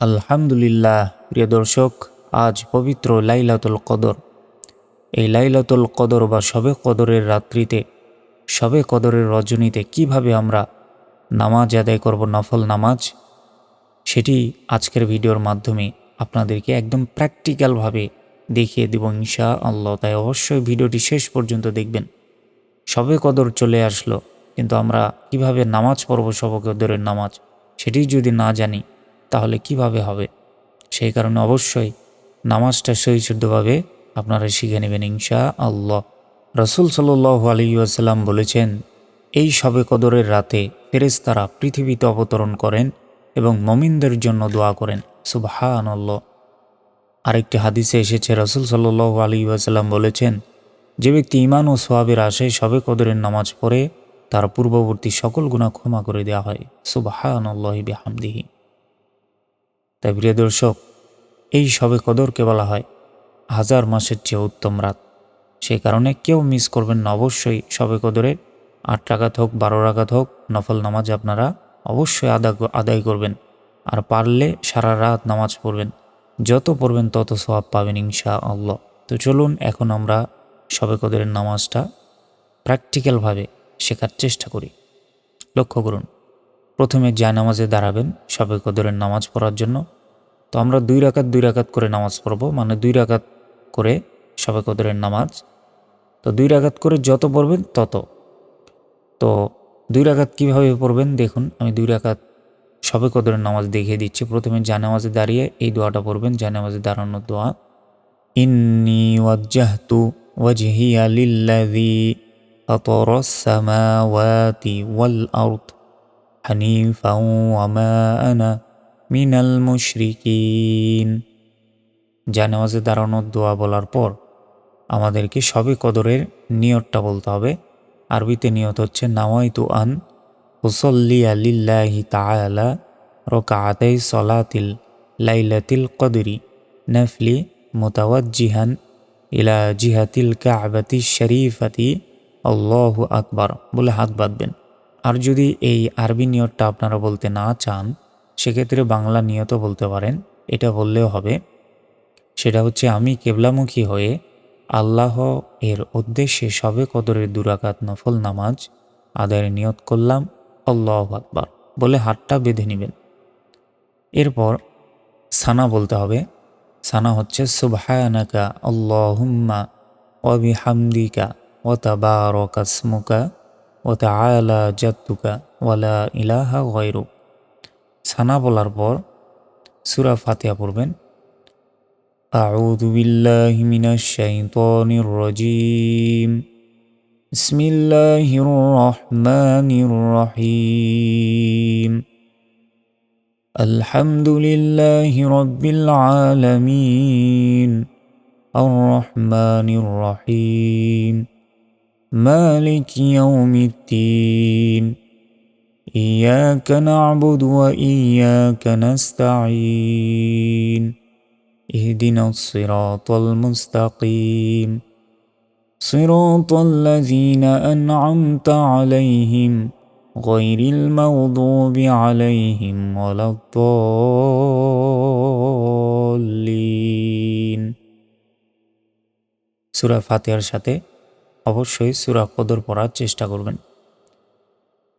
আলহামদুলিল্লাহ, প্রিয় দর্শক, আজ পবিত্র লাইলাতুল কদর। এই লাইলাতুল কদর বা সবে কদরের রাত্রিতে, সবে কদরের রজনীতে কীভাবে আমরা নামাজ আদায় করব, নফল নামাজ, সেটি আজকের ভিডিওর মাধ্যমে আপনাদেরকে একদম প্র্যাকটিক্যালভাবে দেখিয়ে দেব ইনশা আল্লাহ তাই অবশ্যই ভিডিওটি শেষ পর্যন্ত দেখবেন। সবে কদর চলে আসলো, কিন্তু আমরা কীভাবে নামাজ পড়ব সবে কদরের নামাজ, সেটি যদি না জানি তাহলে কীভাবে হবে? সেই কারণে অবশ্যই নামাজটা সহিশুদ্ধভাবে আপনারা শিখে নেবেন ইনশা আল্লাহ রসুল সাল্লাহ আলী আসাল্লাম বলেছেন, এই সবে কদরের রাতে ফেরেস্তারা পৃথিবীতে অবতরণ করেন এবং মমিনদের জন্য দোয়া করেন। সুবাহান আল্লাহ আরেকটি হাদিসে এসেছে, রসুল সাল্লাহ আলী আসাল্লাম বলেছেন, যে ব্যক্তি ইমান ও সোয়াবের আশায় সবে কদরের নামাজ পড়ে, তার পূর্ববর্তী সকল গুণা ক্ষমা করে দেওয়া হয়। সুবাহান আল্লাহ বিহামদিহি। তাই প্রিয় দর্শক, এই সবে কদরকে বলা হয়, হাজার মাসের চেয়ে উত্তম রাত। সেই কারণে কেউ মিস করবেন না, অবশ্যই সবে কদরে। আট রাগাত হোক, বারো রাগাত হোক, নফল নামাজ আপনারা অবশ্যই আদা আদায় করবেন। আর পারলে সারা রাত নামাজ পড়বেন। যত পড়বেন তত সবাব পাবেন ইনশা আল্লাহ তো চলুন এখন আমরা সবে কদরের নামাজটা প্র্যাকটিক্যালভাবে শেখার চেষ্টা করি। লক্ষ্য করুন, প্রথমে যায় নামাজে দাঁড়াবেন সবে কদরের নামাজ পড়ার জন্য তো আমরা দুই রাকাত দুই রাকাত করে নামাজ পড়ব। মানে দুই রাকাত করে সবে কদরের নামাজ। তো দুই রাকাত করে যত পড়বেন তত। তো দুই রাকাত কীভাবে পড়বেন দেখুন, আমি দুই রাকাত সবে কদরের নামাজ দেখিয়ে দিচ্ছি। প্রথমে জানামাজে দাঁড়িয়ে এই দোয়াটা পড়বেন জানামাজে দাঁড়ানোর দোয়া। ইন্নি ওয়াজ্জাহতু ওয়াজহিয়া লিল্লাযী ওয়াল আরদ হানিফা ওয়া মা আনা মিনাল মুশরিকিন। জানামাজে দাঁড়ানোর দোয়া বলার পর আমাদেরকে সবে কদরের নিয়তটা বলতে হবে। আরবিতে নিয়ত হচ্ছে নাওয়াইতু আন হুসল্লি আলিল্লাহি তালা রকাআতাই সলাতিল লাইলাতিল কদরি নফলি মোতাওয়াজ্জিহান ইলা জিহাতিল কাবাতি শরীফাতি। আল্লাহু আকবার। বলে হাত বাঁধবেন। আর যদি এই আরবি নিয়তটা আপনারা বলতে না চান সেক্ষেত্রে বাংলা নিয়ত বলতে পারেন, এটা বললেও হবে। সেটা হচ্ছে, আমি কেবলামুখী হয়ে আল্লাহ এর উদ্দেশ্যে সবে কদরের দুরাকাত নফল নামাজ আদায়ের নিয়ত করলাম, আল্লাহ আকবার। বলে হাতটা বেঁধে নেবেন। এরপর সানা বলতে হবে। সানা হচ্ছে, সুবহানাকা আল্লাহুম্মা অবি হামদিকা ও তাবারকাসমুকা ও আলা জাতুকা ওয়ালা ইলাহা গৈরুক সানা বলার পর সুরা ফাতিয়া পড়বেন أعوذ بالله من الشيطان الرجيم بسم الله الرحمن الرحيم الحمد لله رب العالمين الرحمن الرحيم مالك يوم الدين إياك نعبد وإياك نستعين اهدنا الصراط المستقيم صراط الذين أنعمت عليهم غير المغضوب عليهم ولا الضالين সুরা ফাতিহার সাথে অবশ্যই সুরা কদর পড়ার চেষ্টা করবেন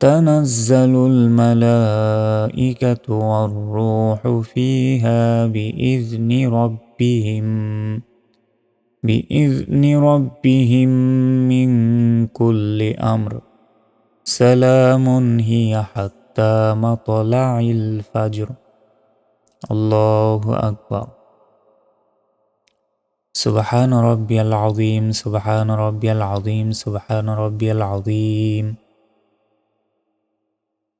تنزل الملائكة والروح فيها بإذن ربهم بإذن ربهم من كل أمر. سلام هي حتى مطلع الفجر. الله أكبر. سبحان ربي العظيم سبحان ربي العظيم سبحان ربي العظيم.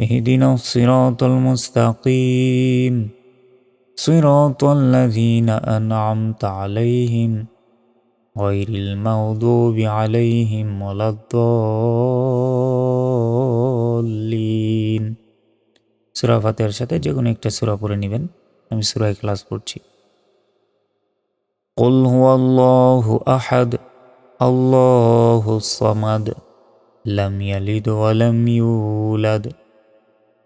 اهدنا الصراط المستقيم صراط الذين أنعمت عليهم غير المغضوب عليهم ولا الضالين সুরা ফাতেহার সাথে যে কোনো একটা সুরা পড়ে নেবেন আমি সুরায় ক্লাস পড়ছি قل هو الله أحد الله الصمد لم يلد ولم يولد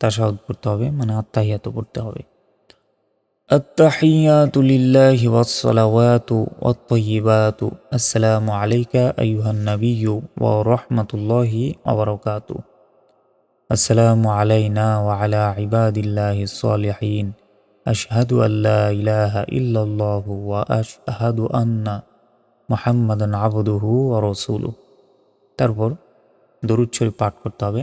তাশাহুদ পড়তে হবে মানে আত্মাহিয়াত পড়তে হবে التحيات لله والصلوات والطيبات السلام عليك أيها النبي ورحمة الله وبركاته السلام علينا وعلى عباد الله الصالحين أشهد أن لا إله إلا الله وأشهد أن محمدا عبده ورسوله তারপর দরুদ শরীফ পাঠ করতে হবে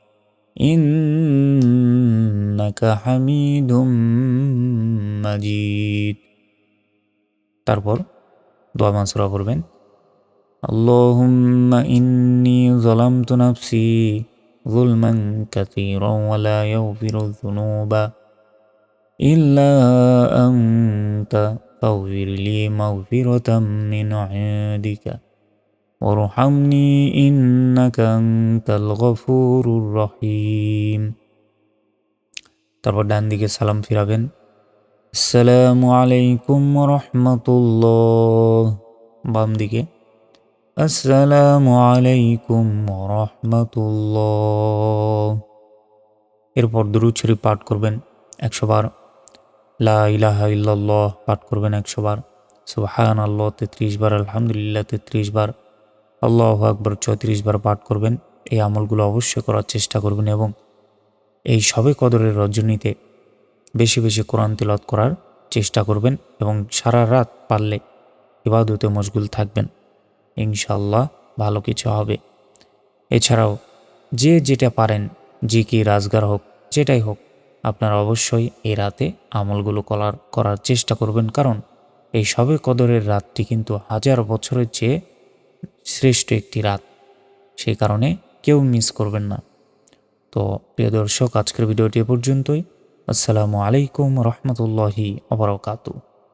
ইন্নাকা হামিদুম মাজিদ তারপর দোয়া মাসুরা করবেন اللهم إني ظلمت نفسي ظلما كثيرا ولا يغفر الذنوب إلا أنت فاغفر لي مغفرة من عندك ওরহামনি ইন্নাকান্তাল গফুরুর রহিম তারপর ডান দিকে সালাম ফিরাবেন আসসালামু আলাইকুম রহমতুল্লাহ বাম দিকে আসসালামু আলাইকুম রহমতুল্লাহ এরপর দুরুদ পাঠ করবেন একশো বার। লা ইলাহা পাঠ করবেন একশো বার। সুবহান আল্লাহ তেত্রিশ বার, আলহামদুলিল্লাহ তেত্রিশ বার। আল্লাহ আকবর চৌত্রিশ বার পাঠ করবেন। এই আমলগুলো অবশ্যই করার চেষ্টা করবেন এবং এই সবে কদরের রজনীতে বেশি বেশি কোরআন তিলত করার চেষ্টা করবেন এবং সারা রাত পারলে ইবাদতে মশগুল থাকবেন। ইনশাল্লাহ ভালো কিছু হবে। এছাড়াও যে যেটা পারেন যে কি রাজগার হোক, যেটাই হোক, আপনারা অবশ্যই এই রাতে আমলগুলো করার করার চেষ্টা করবেন। কারণ এই সবে কদরের রাতটি কিন্তু হাজার বছরের চেয়ে শ্রেষ্ঠ একটি রাত। সেই কারণে কেউ মিস করবেন না। তো প্রিয় দর্শক, আজকের ভিডিওটি পর্যন্তই। আসসালামু আলাইকুম রহমতুল্লাহি অবরকাতু